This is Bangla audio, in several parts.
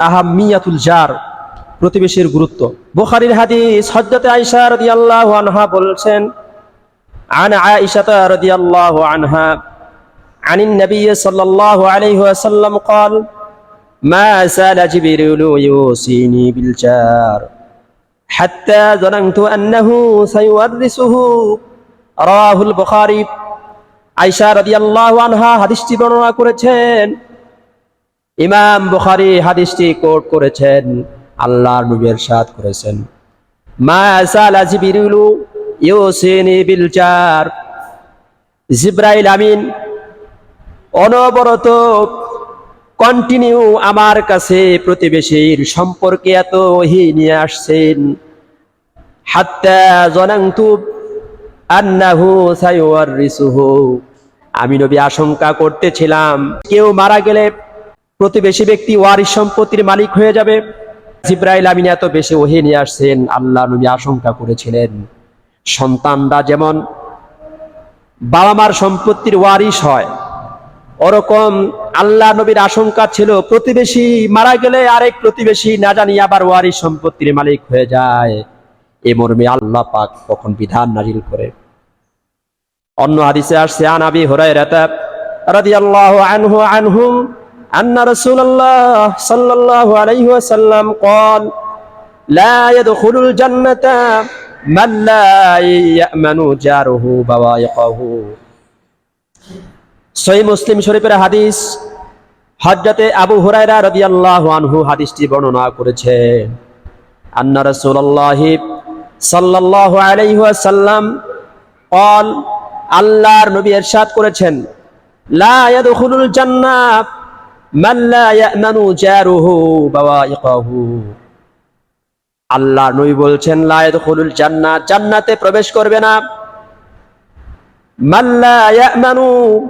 আহামিয়াতুল জার প্রতিবেশীর গুরুত্ব বুখারীর হাদিস হযরত আয়েশা রাদিয়াল্লাহু আনহা বলছেন عن عائشة رضي الله عنها عن النبي صلى الله عليه وسلم قال ما زال جبريل يوصيني بالجار حتى ظننت أنه سيورثه رواه البخاري আয়সা রাদিয়াল্লাহু আনহা হাদিসটি বর্ণনা করেছেন ইমাম বুখারী হাদিসটি কোট করেছেন, আল্লাহর নবী ইরশাদ করেছেন। মা সালা জিবরিলু ইউসিনি বিল জার। জিব্রাইল আমিন, অনবরত কন্টিনিউ আমার কাছে প্রতিবেশীর সম্পর্কে এত ওহী নিয়ে আসছেন। হাত্তা জনাংতু আন্নাহু সাইওয়ারিসুহু। আমি নবী আশঙ্কা করতেছিলাম, কেউ মারা গেলে প্রতিবেশী ব্যক্তি ওয়ারিস সম্পত্তির মালিক হয়ে যাবে। জিব্রাইল আমিন এত বেশি ওহে নিয়ে আসছেন আল্লাহ নবী আশঙ্কা করেছিলেন। সন্তানরা যেমন বাবা মার সম্পত্তির ওয়ারিস হয়, ওরকম আল্লাহ নবীর আশঙ্কা ছিল, প্রতিবেশী মারা গেলে আরেক প্রতিবেশী না জানি আবার ওয়ারিস সম্পত্তির মালিক হয়ে যায়। এ মর্মে আল্লাহ পাক তখন বিধান নাজিল করে। অন্য হাদিসে আসছে, আন আবি হুরায়রাতা রাদিয়াল্লাহু আনহু আনহুম আন্না রাসূলুল্লাহ সাল্লাল্লাহু আলাইহি ওয়াসাল্লাম قال لا يدخل الجنة من لا يأمن جاره بوائقه সহিহ মুসলিম শরীফের হাদিস হযরতে আবু হুরায়রা রাদিয়াল্লাহু আনহু হাদিসটি বর্ণনা করেছেন আন্না রাসূলুল্লাহ সাল্লাল্লাহু আলাইহি ওয়াসাল্লাম قال আল্লাহর নবী ইরশাদ করেছেন লা ইয়াদখুলুল জান্নাহ আল্লাহর নবী বলছেন জান্নাহ জান্নাতে প্রবেশ করবে না। মান লা ইয়ামানু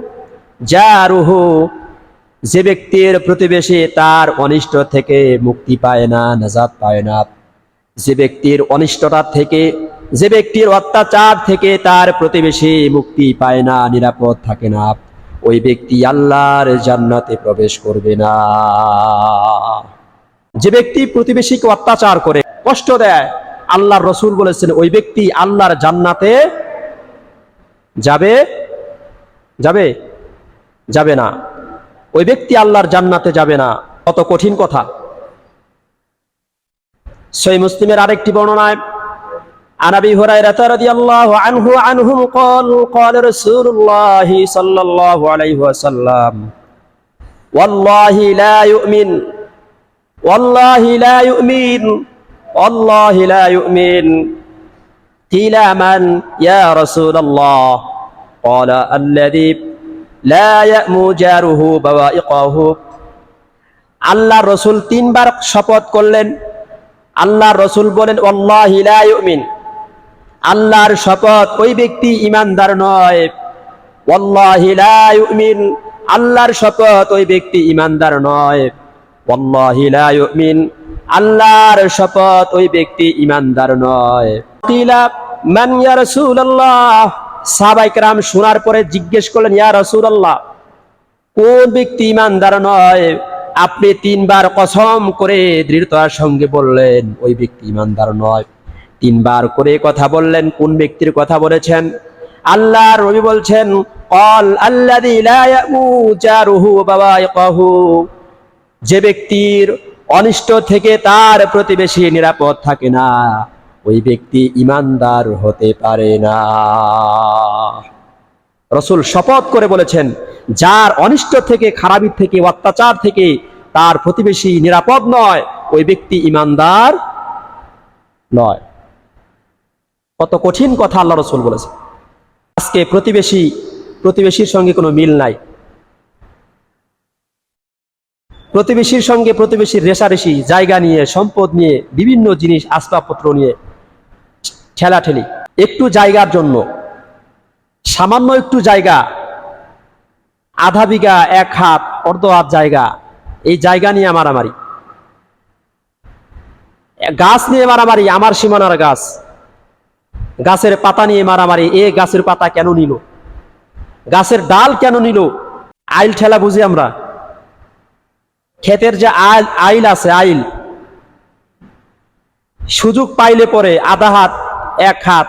জারুহু, যে ব্যক্তির প্রতিবেশী তার অনিষ্ট থেকে মুক্তি পায় না, নাজাত পায় না। যে ব্যক্তির অনিষ্টতার থেকে, যে ব্যক্তির অত্যাচার থেকে তার প্রতিবেশী মুক্তি পায় না, নিরাপদ থাকে না। ওই ব্যক্তি আল্লাহর জান্নাতে প্রবেশ করবে না। যে ব্যক্তি প্রতিবেশীকে অত্যাচার করে, কষ্ট দেয়, আল্লাহর রসুল বলেছেন, ওই ব্যক্তি আল্লাহর জান্নাতে যাবে যাবে যাবে না। ওই ব্যক্তি আল্লাহর জান্নাতে যাবে না। কত কঠিন কথা। সেই মুসলিমের আরেকটি বর্ণনায় عن ابي هريره رضي الله عنه عنهم قال قال رسول الله صلى الله عليه وسلم والله لا يؤمن والله لا يؤمن والله لا يؤمن قيل من يا رسول الله قال الذي لا يأمو جاره بوائقه আল্লাহ রসুল তিনবার শপথ করলেন আল্লাহ রসুল বলেন ওয়াল্লাহি লা ইউমিন আল্লাহর শপথ ওই ব্যক্তি ইমানদার নয়। আল্লাহর শপথ ওই ব্যক্তি ইমানদার নয়। আল্লাহর শপথ ওই ব্যক্তি ইমানদার নয়। ইয়া শোনার পরে জিজ্ঞেস করলেন, ইয়া রাসূলুল্লাহ, কোন ব্যক্তি ইমানদার নয়? আপনি তিনবার কসম করে দৃঢ়তার সঙ্গে বললেন, ওই ব্যক্তি ইমানদার নয়। তিনবার করে কথা বললেন, কোন ব্যক্তির কথা বলেছেন? আল্লাহর রবি বলছেন কল বাবাইকাহু যে ব্যক্তির অনিষ্ট থেকে তার প্রতিবেশী নিরাপদ থাকে না, ওই ব্যক্তি ইমানদার হতে পারে না। রসুল শপথ করে বলেছেন, যার অনিষ্ট থেকে, খারাপি থেকে, অত্যাচার থেকে তার প্রতিবেশী নিরাপদ নয়, ওই ব্যক্তি ইমানদার নয়। কত কঠিন কথা আল্লাহ রসুল বলেছে আজকে প্রতিবেশী, প্রতিবেশীর সঙ্গে কোনো মিল নাই। প্রতিবেশীর সঙ্গে প্রতিবেশীর রেশারেশি, জায়গা নিয়ে, সম্পদ নিয়ে, বিভিন্ন জিনিস, আসবাবপত্র নিয়ে ঠেলাঠেলি। একটু জায়গার জন্য। সামান্য একটু জায়গা। আধা বিঘা, এক হাত, অর্ধ হাত জায়গা। এই জায়গা নিয়ে মারামারি। গাছ নিয়ে মারামারি, আমার সীমানার গাছ। গাছের পাতা নিয়ে মারামারি, এ গাছের পাতা কেন নিল? গাছের ডাল কেন নিল? আইল ঠেলা বুঝি আমরা। ক্ষেতের যে আইল আইল আছে, আইল। সুযোগ পাইলে পরে আধা হাত, এক হাত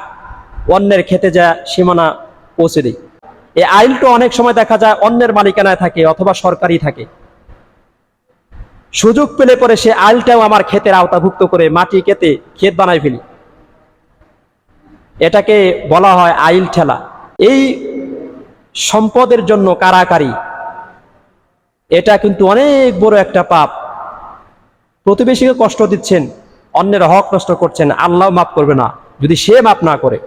অন্যের খেতে যা সীমানা পৌঁছে দেয়। এই আইলটা অনেক সময় দেখা যায় অন্যের মালিকানায় থাকে অথবা সরকারি থাকে। সুযোগ পেলে পরে সে আইলটাও আমার ক্ষেতের আওতাভুক্ত করে মাটি কেটে ক্ষেত বানাই ফেলি। এটাকে বলা হয় আইল ঠেলা। এই সম্পদের জন্য কারাকারি, এটা কিন্তু অনেক বড় একটা পাপ। প্রতিবেশীকে কষ্ট দিচ্ছেন, অন্যের হক নষ্ট করছেন, আল্লাহ মাফ করবে না। যদি সে মাফ না করে